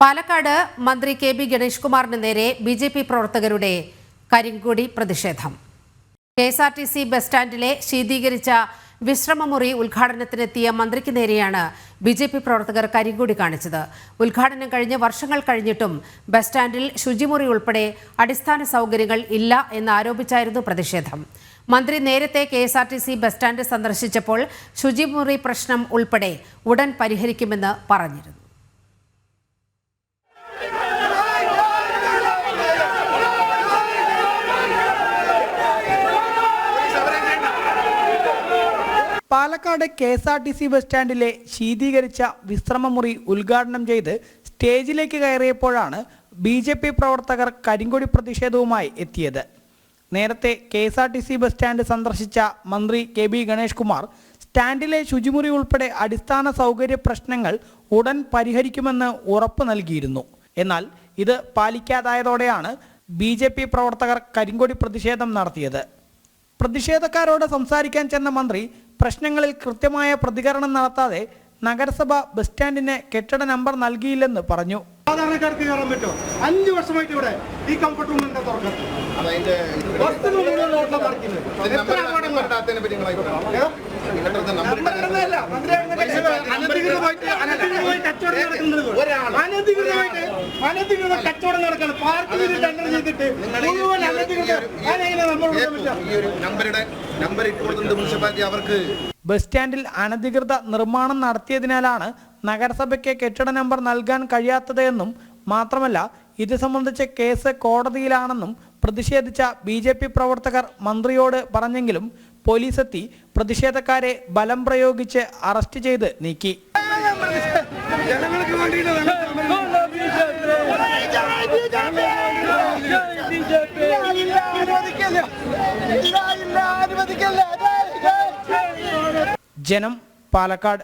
പാലക്കാട് മന്ത്രി K B Ganesh കുമാറിന് നേരെ ബി ജെ പി പ്രവർത്തകരുടെ കരിങ്കൊടി പ്രതിഷേധം. K S R T C bus സ്റ്റാൻഡിലെ ശീതീകരിച്ച വിശ്രമമുറി ഉദ്ഘാടനത്തിനെത്തിയ മന്ത്രിക്ക് നേരെയാണ് ബി ജെ പി പ്രവർത്തകർ കരിങ്കൊടി കാണിച്ചത്. ഉദ്ഘാടനം കഴിഞ്ഞ് വർഷങ്ങൾ കഴിഞ്ഞിട്ടും ബസ് സ്റ്റാൻഡിൽ ശുചിമുറി ഉൾപ്പെടെ അടിസ്ഥാന സൗകര്യങ്ങൾ ഇല്ല എന്നാരോപിച്ചായിരുന്നു പ്രതിഷേധം. മന്ത്രി നേരത്തെ K S R T C bus stand സന്ദർശിച്ചപ്പോൾ ശുചിമുറി പ്രശ്നം ഉൾപ്പെടെ ഉടൻ പരിഹരിക്കുമെന്ന് പറഞ്ഞിരുന്നു. Palakkad K S R T C bus സ്റ്റാൻഡിലെ ശീതീകരിച്ച വിശ്രമമുറി ഉദ്ഘാടനം ചെയ്ത് സ്റ്റേജിലേക്ക് കയറിയപ്പോഴാണ് ബി ജെ പി പ്രവർത്തകർ കരിങ്കൊടി പ്രതിഷേധവുമായി എത്തിയത്. നേരത്തെ K S R T C bus stand സന്ദർശിച്ച മന്ത്രി കെ ബി ഗണേഷ് കുമാർ സ്റ്റാൻഡിലെ ശുചിമുറി ഉൾപ്പെടെ അടിസ്ഥാന സൗകര്യ പ്രശ്നങ്ങൾ ഉടൻ പരിഹരിക്കുമെന്ന് ഉറപ്പ് നൽകിയിരുന്നു. എന്നാൽ ഇത് പാലിക്കാതായതോടെയാണ് ബി ജെ പി പ്രവർത്തകർ കരിങ്കൊടി പ്രതിഷേധം നടത്തിയത്. പ്രതിഷേധക്കാരോട് സംസാരിക്കാൻ ചെന്ന മന്ത്രി പ്രശ്നങ്ങളിൽ കൃത്യമായ പ്രതികരണം നടത്താതെ നഗരസഭ ബസ് സ്റ്റാൻഡിന് കെട്ടിട നമ്പർ നൽകിയില്ലെന്ന് പറഞ്ഞു. സാധാരണക്കാർക്ക് കയറാൻ പറ്റുമോ? അഞ്ചു വർഷമായിട്ട് ഇവിടെ ഈ കംഫർട്ട് റൂം എന്താ തുറക്കുന്നത് അനധികൃത കച്ചവടം നടക്കുന്നത് പാർട്ടി ടെൻഡർ ചെയ്തിട്ട് മുഴുവൻ അനധികൃത നമ്പറുടെ നമ്പർ ഇട്ട് മുനിസിപ്പാലിറ്റി അവർക്ക് ബസ് സ്റ്റാൻഡിൽ അനധികൃത നിർമ്മാണം നടത്തിയതിനാലാണ് നഗരസഭയ്ക്ക് കെട്ടിട നമ്പർ നൽകാൻ കഴിയാത്തതെന്നും മാത്രമല്ല ഇത് സംബന്ധിച്ച കേസ് കോടതിയിലാണെന്നും പ്രതിഷേധിച്ച ബി ജെ പി പ്രവർത്തകർ മന്ത്രിയോട് പറഞ്ഞെങ്കിലും പോലീസെത്തി പ്രതിഷേധക്കാരെ ബലം പ്രയോഗിച്ച് അറസ്റ്റ് ചെയ്ത് നീക്കി. ജനങ്ങൾക്ക് വേണ്ടിയിട്ട് ജനം പാലക്കാട്